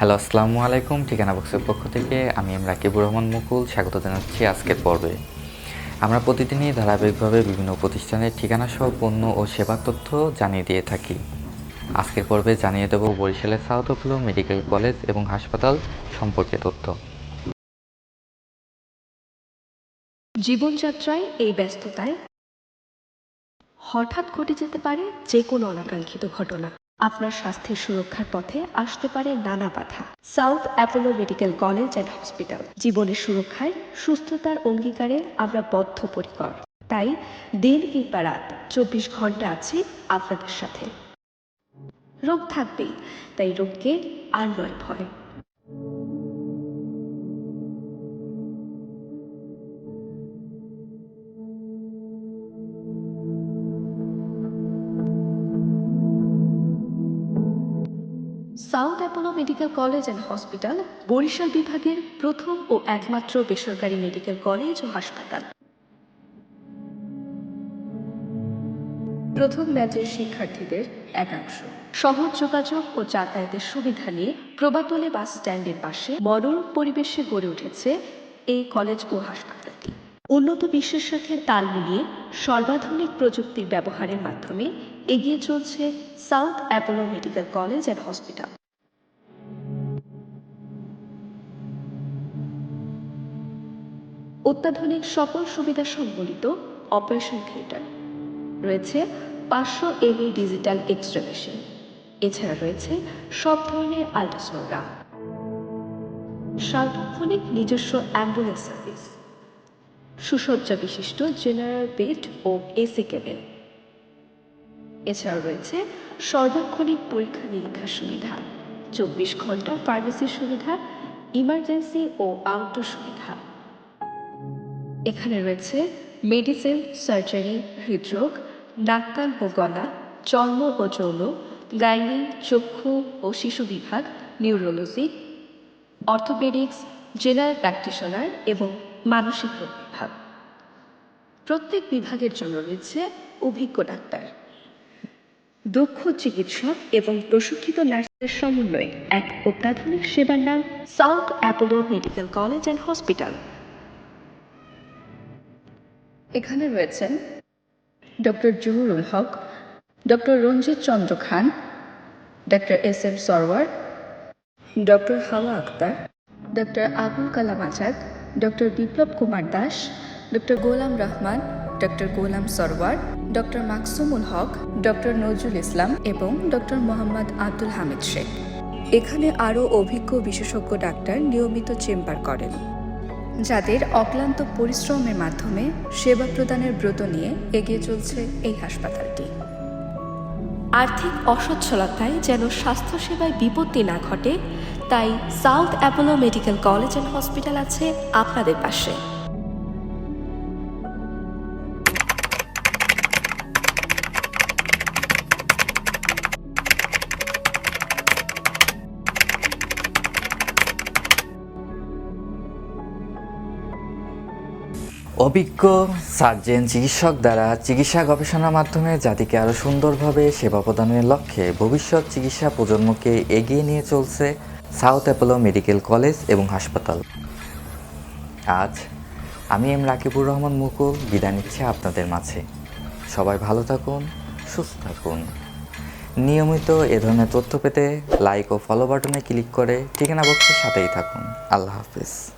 Hello, আসসালামু আলাইকুম। ঠিকানা বক্সের পক্ষ থেকে আমি এম রাকিবুর রহমান মুকুল। স্বাগত জানাচ্ছি আজকের পর্বে। আমরা প্রতিদিনই ধারাবাহিকভাবে বিভিন্ন প্রতিষ্ঠানের ঠিকানা সহ পণ্য ও সেবা তথ্য জানিয়ে দিয়ে থাকি। আজকের পর্বে জানিয়ে দেব বরিশালের সাউথ অফলো মেডিকেল কলেজ এবং হাসপাতাল সম্পর্কে তথ্য। জীবনযাত্রায় এই ব্যস্ততায় হঠাৎ ঘটে যেতে পারে যে কোনো অনাকাঙ্ক্ষিত ঘটনা। আপনার স্বাস্থ্যের সুরক্ষার পথে আসতে পারে নানা বাধা। South Apollo Medical College and Hospital. জীবনের সুরক্ষায় সুস্থতার অঙ্গীকারে আমরা বদ্ধপরিকর। তাই দিন কিংবা রাত চব্বিশ ঘণ্টা আছি আপনাদের সাথে। রোগ থাকবেই, তাই রোগকে আর নয় ভয়। South Apollo Medical College and Hospital, Barishal বিভাগের প্রথম ও একমাত্র বেসরকারি মেডিকেল কলেজ ও হাসপাতাল। প্রথম ব্যাচের শিক্ষার্থীদের একাংশ। সহজ যোগাযোগ ও যাতায়াতের সুবিধা নিয়ে প্রবাতলে বাস স্ট্যান্ডের পাশে মনোরম পরিবেশে গড়ে উঠেছে এই কলেজ ও হাসপাতালটি। উন্নত বিশ্বের সাথে তাল মিলিয়ে সর্বাধুনিক প্রযুক্তির ব্যবহারের মাধ্যমে এগিয়ে চলছে South Apollo Medical College and Hospital. অত্যাধুনিক সকল সুবিধা সম্বলিত অপারেশন থিয়েটার। রয়েছে পাঁচশো এমই ডিজিটাল এক্স রে মেশিন। এছাড়া রয়েছে সব ধরনের আল্ট্রাসোনোগ্রাম। সার্বক্ষণিক নিজস্ব অ্যাম্বুলেন্স সার্ভিস। সুসজ্জা বিশিষ্ট জেনারেল বেড ও এসি কেবিন। এছাড়াও রয়েছে সর্বাক্ষণিক পরীক্ষা নিরীক্ষার সুবিধা, চব্বিশ ঘণ্টা ফার্মেসির সুবিধা ইমার্জেন্সি ও আউটডোর সুবিধা। এখানে রয়েছে মেডিসিন সার্জারি হৃদরোগ কান ও গলা, চর্ম ও যৌন, গাইনি, চক্ষু ও শিশু বিভাগ নিউরোলজি অর্থোপেডিক্স জেনারেল প্র্যাকটিশনার এবং মানসিক রোগ বিভাগ। প্রত্যেক বিভাগের জন্য রয়েছে অভিজ্ঞ ডাক্তার। দক্ষ চিকিৎসক এবং প্রশিক্ষিত নার্সের সমন্বয়ে এক অত্যাধুনিক সেবার নাম South Apollo Medical College and Hospital. এখানে রয়েছেন doctor Zahurul Haque, doctor Ranjit Chandra Khan, doctor S M Sarwar, doctor Hawa Akter, doctor Abul Kalam Azad, doctor Biplob Kumar Das, doctor Golam Rahman doctor Golam Sarwar, doctor Maksumul Haque, doctor Nazrul Islam এবং doctor Mohammad Abdul Hamid Sheikh. এখানে আরও অভিজ্ঞ বিশেষজ্ঞ doctor নিয়মিত chamber করেন, যাদের অক্লান্ত পরিশ্রমের মাধ্যমে সেবা প্রদানের ব্রত নিয়ে এগিয়ে চলছে এই হাসপাতালটি। আর্থিক অসচ্ছলতায় যেন স্বাস্থ্যসেবায় বিপত্তি না ঘটে, তাই South Apollo Medical College and Hospital আছে আপনাদের পাশে। অভিজ্ঞ সার্জেন চিকিৎসক দ্বারা চিকিৎসা গবেষণার মাধ্যমে জাতিকে আরও সুন্দরভাবে সেবা প্রদানের লক্ষ্যে ভবিষ্যৎ চিকিৎসা প্রজন্মকে এগিয়ে নিয়ে চলছে সাউথ অ্যাপোলো মেডিকেল কলেজ এবং হাসপাতাল। আজ আমি এম রাকিবুর রহমান মুকুল, বিদায় নিচ্ছে আপনাদের মাঝে। সবাই ভালো থাকুন, সুস্থ থাকুন। নিয়মিত এ ধরনের তথ্য পেতে লাইক ও ফলো বাটনে ক্লিক করে ঠিকানা বক্সের সাথেই থাকুন। আল্লাহ হাফিজ।